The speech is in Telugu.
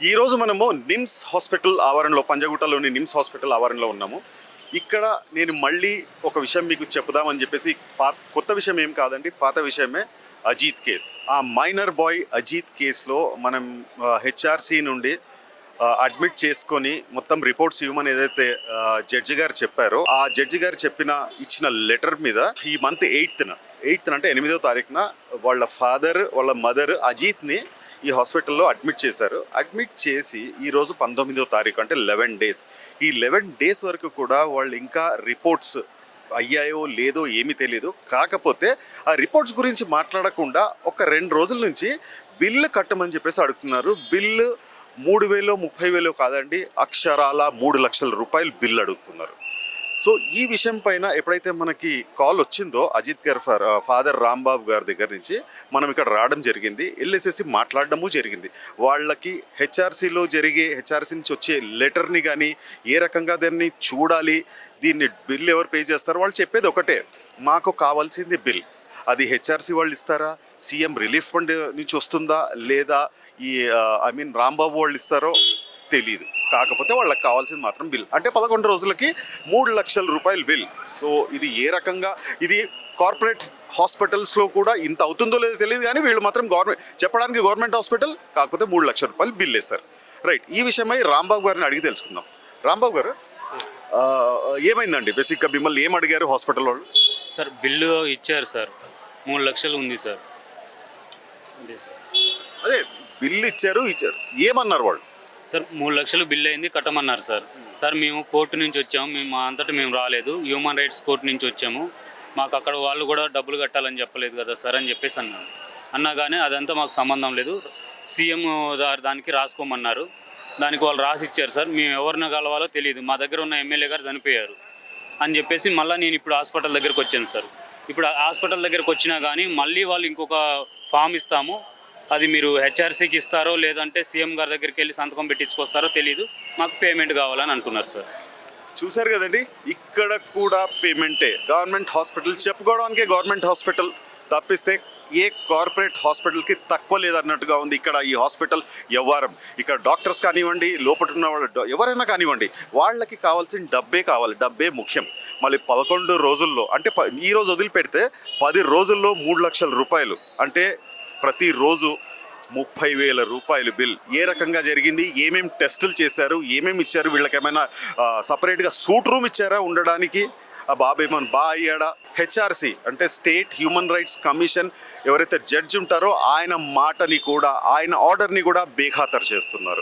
ఈరోజు మనము నిమ్స్ హాస్పిటల్ ఆవరణలో పంజగుట్టలోని నిమ్స్ హాస్పిటల్ ఆవరణలో ఉన్నాము. ఇక్కడ నేను మళ్ళీ ఒక విషయం మీకు చెప్దామని చెప్పేసి పాత కొత్త విషయం ఏం కాదండి పాత విషయమే అజీత్ కేస్. ఆ మైనర్ బాయ్ అజీత్ కేసులో మనం హెచ్ఆర్సి నుండి అడ్మిట్ చేసుకొని మొత్తం రిపోర్ట్స్ ఇవ్వమని ఏదైతే జడ్జి గారు చెప్పారో ఆ జడ్జి గారు చెప్పిన ఇచ్చిన లెటర్ మీద ఈ మంత్ ఎయిత్న ఎయిత్ అంటే ఎనిమిదో తారీఖున వాళ్ళ ఫాదర్ వాళ్ళ మదర్ అజీత్ని ఈ హాస్పిటల్లో అడ్మిట్ చేశారు. అడ్మిట్ చేసి ఈరోజు పంతొమ్మిదో తారీఖు అంటే లెవెన్ డేస్. ఈ లెవెన్ డేస్ వరకు కూడా వాళ్ళు ఇంకా రిపోర్ట్స్ అయ్యాయో లేదో ఏమీ తెలియదు కాకపోతే ఆ రిపోర్ట్స్ గురించి మాట్లాడకుండా ఒక రెండు రోజుల నుంచి బిల్లు కట్టమని చెప్పేసి అడుగుతున్నారు. బిల్లు మూడు వేలు ముప్పై వేలు కాదండి అక్షరాల మూడు లక్షల రూపాయలు బిల్లు అడుగుతున్నారు. సో ఈ విషయం పైన ఎప్పుడైతే మనకి కాల్ వచ్చిందో అజిత్ గారి ఫాదర్ రాంబాబు గారి దగ్గర నుంచి మనం ఇక్కడ రావడం జరిగింది వెళ్ళేసేసి మాట్లాడడము జరిగింది. వాళ్ళకి హెచ్ఆర్సీలో జరిగే హెచ్ఆర్సీ నుంచి వచ్చే లెటర్ని కానీ ఏ రకంగా దాన్ని చూడాలి దీన్ని బిల్ ఎవరు పే చేస్తారో వాళ్ళు చెప్పేది ఒకటే మాకు కావాల్సింది బిల్. అది హెచ్ఆర్సీ వాళ్ళు ఇస్తారా సీఎం రిలీఫ్ ఫండ్ నుంచి వస్తుందా లేదా ఈ ఐ మీన్ రాంబాబు వాళ్ళు ఇస్తారో తెలియదు కాకపోతే వాళ్ళకి కావాల్సింది మాత్రం బిల్. అంటే పదకొండు రోజులకి మూడు లక్షల రూపాయల బిల్. సో ఇది ఏ రకంగా ఇది కార్పొరేట్ హాస్పిటల్స్లో కూడా ఇంత అవుతుందో లేదో తెలియదు కానీ వీళ్ళు మాత్రం గవర్నమెంట్ చెప్పడానికి గవర్నమెంట్ హాస్పిటల్ కాకపోతే మూడు లక్షల రూపాయలు బిల్ వేస్తారు రైట్ ఈ విషయమై రాంబాబు గారిని అడిగి తెలుసుకుందాం. రాంబాబు గారు ఏమైందండి? బేసిక్గా మిమ్మల్ని ఏం అడిగారు హాస్పిటల్ వాళ్ళు? సార్ బిల్లు ఇచ్చారు సార్. మూడు లక్షలు ఉంది సార్. అదే సార్. అదే బిల్లు ఇచ్చారు ఇచ్చారు. ఏమన్నారు వాళ్ళు? సార్ మూడు లక్షలు బిల్ అయింది కట్టమన్నారు సార్. సార్ మేము కోర్టు నుంచి వచ్చాము మేము మా అంతటా మేము రాలేదు. హ్యూమన్ రైట్స్ కోర్టు నుంచి వచ్చాము. మాకు అక్కడ వాళ్ళు కూడా డబ్బులు కట్టాలని చెప్పలేదు కదా సార్ అని చెప్పేసి అన్నాను అన్నా కానీ అదంతా మాకు సంబంధం లేదు. సీఎం దానికి రాసుకోమన్నారు. దానికి వాళ్ళు రాసి ఇచ్చారు సార్. మేము ఎవరిని కలవాలో తెలియదు మా దగ్గర ఉన్న ఎమ్మెల్యే గారు చనిపోయారు అని చెప్పేసి మళ్ళీ నేను ఇప్పుడు హాస్పిటల్ దగ్గరకు వచ్చాను సార్. ఇప్పుడు హాస్పిటల్ దగ్గరకు వచ్చినా కానీ మళ్ళీ వాళ్ళు ఇంకొక ఫామ్ ఇస్తాము. అది మీరు హెచ్ఆర్సీకి ఇస్తారో లేదంటే సీఎం గారి దగ్గరికి వెళ్ళి సంతకం పెట్టించుకొస్తారో తెలియదు మాకు పేమెంట్ కావాలని అంటున్నారు సార్ చూశారు కదండి? ఇక్కడ కూడా పేమెంటే గవర్నమెంట్ హాస్పిటల్ చెప్పుకోవడానికే గవర్నమెంట్ హాస్పిటల్ తప్పిస్తే ఏ కార్పొరేట్ హాస్పిటల్కి తక్కువ లేదన్నట్టుగా ఉంది ఇక్కడ ఈ హాస్పిటల్ వ్యవహారం. ఇక్కడ డాక్టర్స్ కానివ్వండి లోపల ఉన్న వాళ్ళు ఎవరైనా కానివ్వండి వాళ్ళకి కావాల్సిన డబ్బే కావాలి. డబ్బే ముఖ్యం. మళ్ళీ పదకొండు రోజుల్లో అంటే ప- ఈ రోజు వదిలిపెడితే పది రోజుల్లో మూడు లక్షల రూపాయలు. అంటే ప్రతిరోజు ముప్పై వేల రూపాయలు బిల్. ఏ రకంగా జరిగింది? ఏమేమి టెస్టులు చేశారు? ఏమేమి ఇచ్చారు? వీళ్ళకి ఏమైనా సపరేట్గా సూట్ రూమ్ ఇచ్చారా ఉండడానికి? ఆ బాబు ఏమన్నా బా అయ్యాడా? హెచ్ఆర్సి అంటే స్టేట్ హ్యూమన్ రైట్స్ కమిషన్ ఎవరైతే జడ్జి ఉంటారో ఆయన మాటని కూడా ఆయన ఆర్డర్ని కూడా బేఖాతరు చేస్తున్నారు.